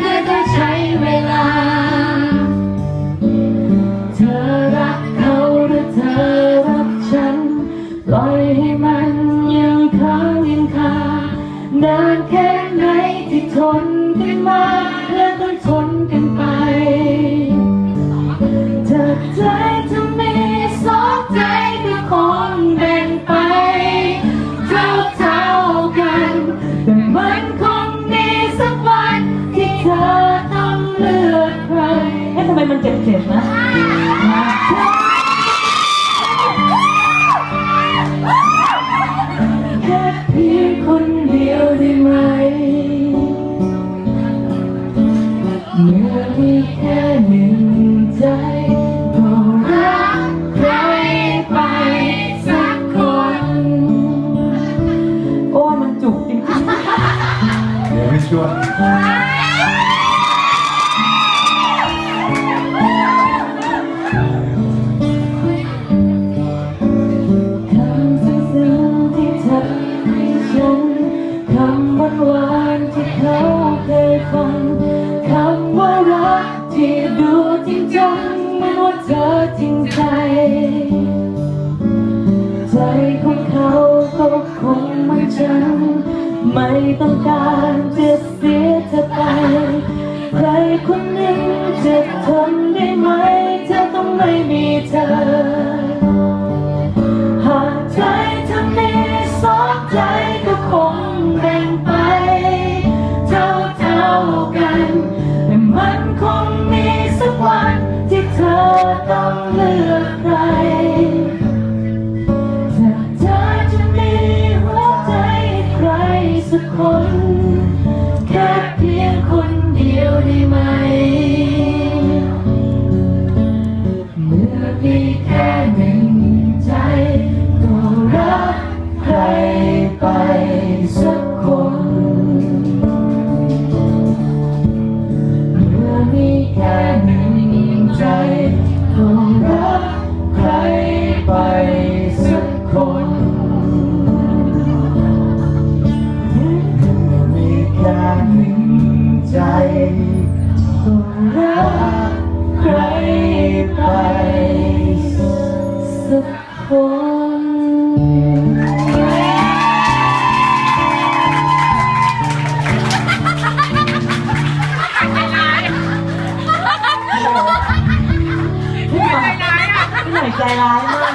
เธอต้องใช้เวลา เธอรักเขาหรือเธอรักฉัน ปล่อยให้มันยู่ข้างยังคานานแค่ไหนที่ทนกันมาและต้องทนกันไป ต้องเลือกใครเอ๊ะทำไมมันเจ็บๆนะแค่เพียงคนเดียวได้ไหมเมื่อมีแค่หนึ่งใจก็รักใครไปสักคน โอ้มันจุกจริงเดี๋ยวไม่ช่วย ใจ ใจของเขาก็คงเหมือนฉันไม่ต้องการจะเสียเธอไป ใครคนหนึ่งจะทนได้ไหมเธอต้องไม่มีเธอ คน แค่เพียงคนเดียวได้ไหม เมื่อมีแค่หนึ่งใจก็รักใครไปสัก ใจร้ายมาก